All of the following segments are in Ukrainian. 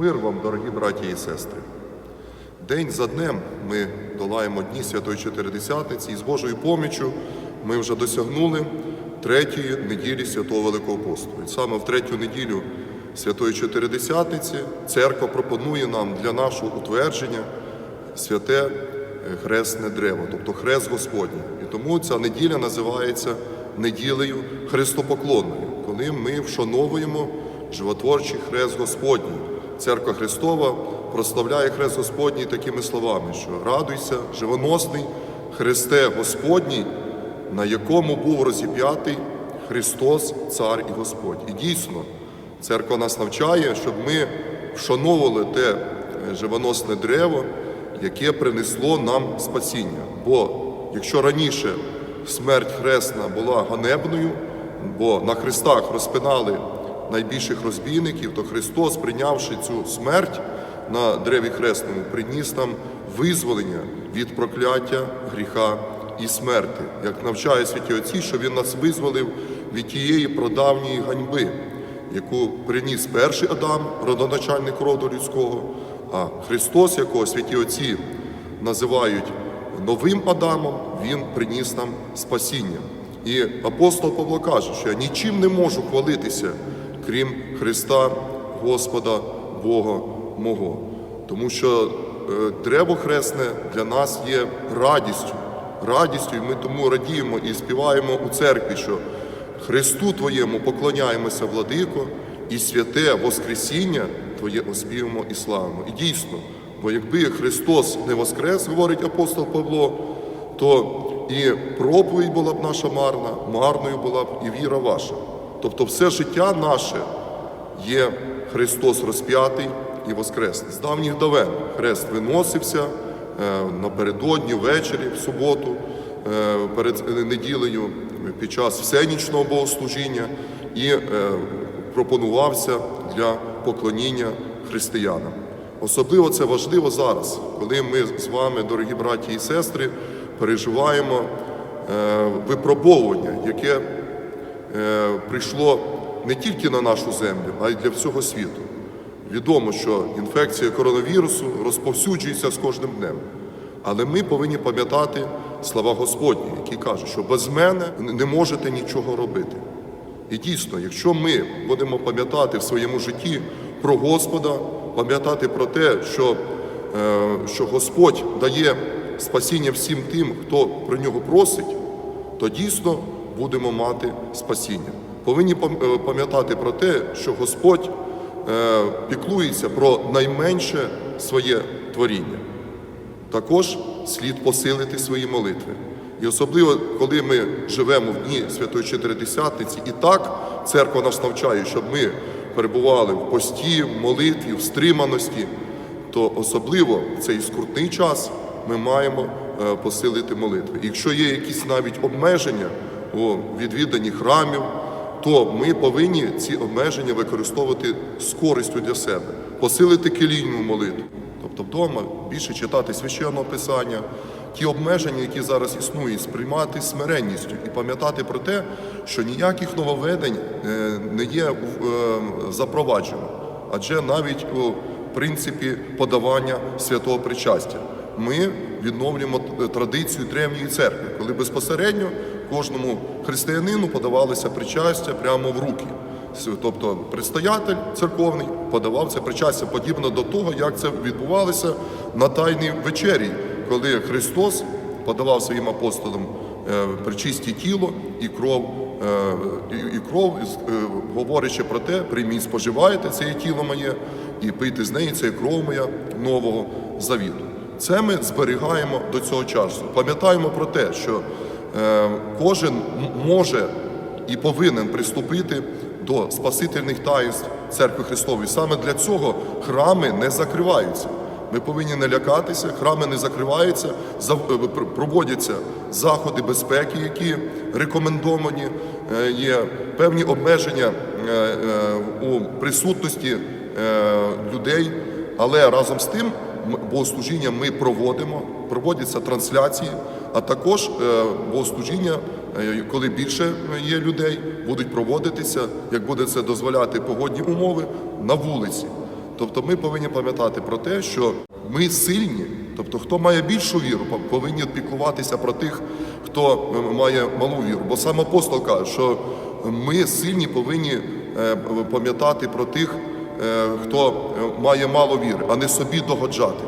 Мир вам, дорогі браті і сестри. День за днем ми долаємо дні Святої Чотиридесятниці і з Божою поміччю ми вже досягнули третьої неділі Святого Великого посту. І саме в третю неділю Святої Чотиридесятниці церква пропонує нам для нашого утвердження святе е, хресне древо, тобто хрест Господній. І тому ця неділя називається неділею Христопоклонною, коли ми вшановуємо животворчий хрест Господній. Церква Христова прославляє хрест Господній такими словами, що радуйся, живоносний Христе Господній, на якому був розіп'ятий Христос, Цар і Господь. І дійсно, церква нас навчає, щоб ми вшановували те е, живоносне древо, яке принесло нам спасіння. Бо якщо раніше смерть хресна була ганебною, бо на хрестах розпинали найбільших розбійників, то Христос, прийнявши цю смерть на древі хресному, приніс нам визволення від прокляття, гріха і смерти, як навчає святі Отці, що Він нас визволив від тієї продавньої ганьби, яку приніс перший Адам, родоначальник роду людського, а Христос, якого святі Отці називають новим Адамом, Він приніс нам спасіння. І апостол Павло каже, що я нічим не можу хвалитися, крім Христа, Господа, Бога мого. Тому що е, древо хресне для нас є радістю, радістю, і ми тому радіємо і співаємо у церкві, що Христу Твоєму поклоняємося, владико, і святе Воскресіння Твоє оспіваємо і славимо. І дійсно, бо якби Христос не воскрес, говорить апостол Павло, то і проповідь була б наша марна, марною була б і віра ваша. Тобто все життя наше є Христос розп'ятий і воскресний. З давніх давен хрест виносився е, напередодні, ввечері, в суботу, е, перед неділею, під час всенічного богослужіння і е, пропонувався для поклоніння християнам. Особливо це важливо зараз, коли ми з вами, дорогі браті і сестри, переживаємо випробовування, яке прийшло не тільки на нашу землю, а й для всього світу. Відомо, що інфекція коронавірусу розповсюджується з кожним днем. Але ми повинні пам'ятати слова Господні, які кажуть, що без мене не можете нічого робити. І дійсно, якщо ми будемо пам'ятати в своєму житті про Господа, пам'ятати про те, що, е, що Господь дає спасіння всім тим, хто про нього просить, то дійсно будемо мати спасіння. Повинні е, пам'ятати про те, що Господь е, піклується про найменше своє творіння. Також слід посилити свої молитви. І особливо, коли ми живемо в дні Святої Чотиридесятниці, і так церква нас навчає, щоб ми перебували в пості, в молитві, в стриманості, то особливо в цей скрутний час ми маємо е, посилити молитви. Якщо є якісь навіть обмеження у відвіданні храмів, то ми повинні ці обмеження використовувати з користю для себе, посилити келійну молитву. Тобто вдома більше читати священного писання, ті обмеження, які зараз існують, сприймати смиренністю і пам'ятати про те, що ніяких нововведень е, не є е, запроваджено, адже навіть у принципі подавання святого причастя ми відновлюємо традицію древньої церкви, коли безпосередньо кожному християнину подавалося причастя прямо в руки. Тобто предстоятель церковний подавав це причастя подібно до того, як це відбувалося на Тайній вечері, коли Христос подавав своїм апостолам е, причисті тіло і кров, е, і, кров, е, говорячи про те, прийміть, споживайте це тіло моє, і пийте з неї це кров моя нового завіту. Це ми зберігаємо до цього часу. Пам'ятаємо про те, що кожен може і повинен приступити до спасительних таїнств Церкви Христової. Саме для цього храми не закриваються. Ми повинні не лякатися, храми не закриваються, е, проводяться заходи безпеки, які рекомендовані. Е, Є певні обмеження е, е, у присутності е, людей, але разом з тим богослужіння ми проводимо, проводяться трансляції, а також е, богослужіння, е, коли більше є людей, будуть проводитися, як буде це дозволяти погодні умови, на вулиці. Тобто ми повинні пам'ятати про те, що ми сильні, тобто хто має більшу віру, повинні піклуватися про тих, хто має малу віру. Бо сам апостол каже, що ми сильні повинні е, пам'ятати про тих, хто має мало віри, а не собі догоджати.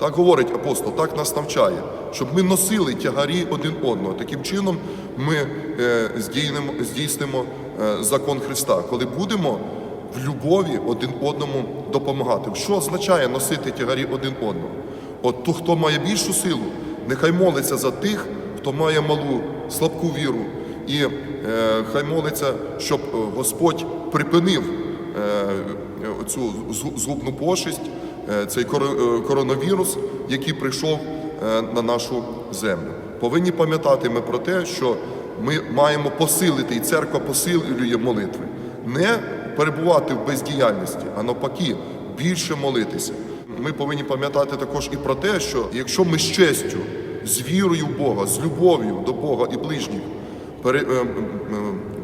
Так говорить апостол, так нас навчає, щоб ми носили тягарі один одного. Таким чином ми е, здійнемо, здійснимо е, закон Христа, коли будемо в любові один одному допомагати. Що означає носити тягарі один одного? От то, хто має більшу силу, нехай молиться за тих, хто має малу, слабку віру, і е, хай молиться, щоб е, Господь припинив е, цю згубну пошесть, цей коро- е, коронавірус, який прийшов е, на нашу землю. Повинні пам'ятати ми про те, що ми маємо посилити, і церква посилює молитви. Не перебувати в бездіяльності, а навпаки, більше молитися. Ми повинні пам'ятати також і про те, що якщо ми з честю, з вірою в Бога, з любов'ю до Бога і ближніх е,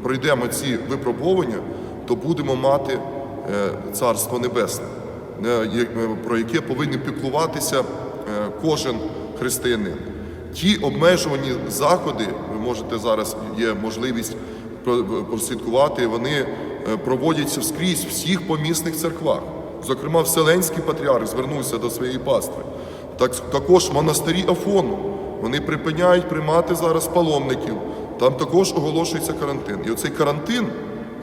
пройдемо ці випробування, то будемо мати е, Царство Небесне, е, е, про яке повинен піклуватися е, кожен християнин. Ті обмежувані заходи, ви можете зараз є можливість про- прослідкувати, вони е, проводяться вскрізь в всіх помісних церквах. Зокрема, Вселенський патріарх звернувся до своєї пастви. Так, також монастирі Афону. Вони припиняють приймати зараз паломників. Там також оголошується карантин. І оцей карантин,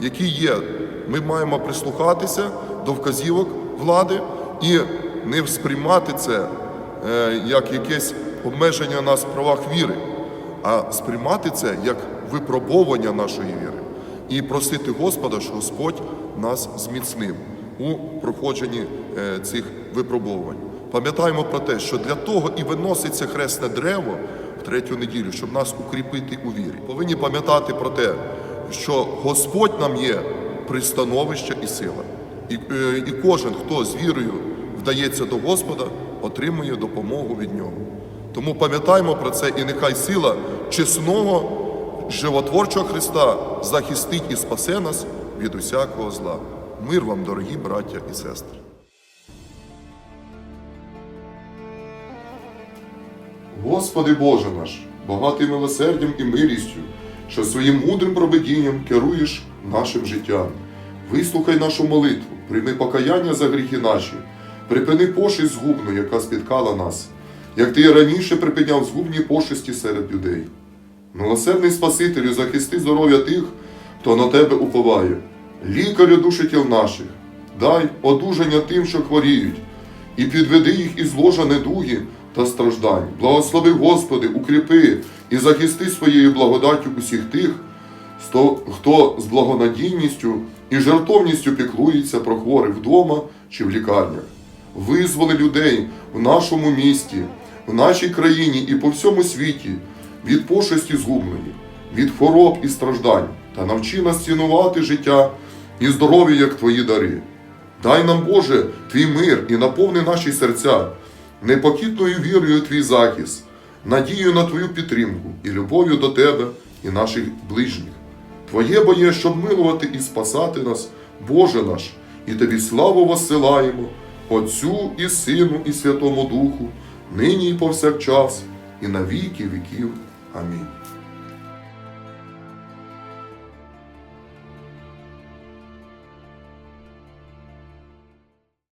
який є, ми маємо прислухатися до вказівок влади і не сприймати це е, як якесь обмеження нас в правах віри, а сприймати це як випробовування нашої віри і просити Господа, що Господь нас зміцнив у проходженні е, цих випробувань. Пам'ятаємо про те, що для того і виноситься хресне дерево в третю неділю, щоб нас укріпити у вірі. Повинні пам'ятати про те, що Господь нам є пристановище і сила. І, е, і кожен, хто з вірою вдається до Господа, отримує допомогу від нього. Тому пам'ятаємо про це, і нехай сила чесного, животворчого Христа захистить і спасе нас від усякого зла. Мир вам, дорогі браття і сестри. Господи Боже наш, багатий милосердям і милістю, що своїм мудрим проведінням керуєш нашим життям. Вислухай нашу молитву, прийми покаяння за гріхи наші, припини пошесть згубну, яка спіткала нас, як ти раніше припиняв згубні пошесті серед людей. Милосердний Спасителю, захисти здоров'я тих, хто на тебе уповає, лікарю душі тіл наших, дай одужання тим, що хворіють, і підведи їх із ложа недуги та страждань. Благослови, Господи, укріпи і захисти своєю благодаттю усіх тих, хто з благонадійністю і жертовністю піклується про хворих вдома чи в лікарнях. Визволи людей в нашому місті, в нашій країні і по всьому світі від пошесті згубної, від хвороб і страждань, та навчи нас цінувати життя і здоров'я як твої дари. Дай нам, Боже, твій мир і наповни наші серця непокітною вірою твій захист, надією на твою підтримку і любов'ю до тебе і наших ближніх. Твоє бо є, щоб милувати і спасати нас, Боже наш, і тобі славу воссилаємо, Отцю і Сину, і Святому Духу, нині і повсякчас, і на віки віків. Амінь.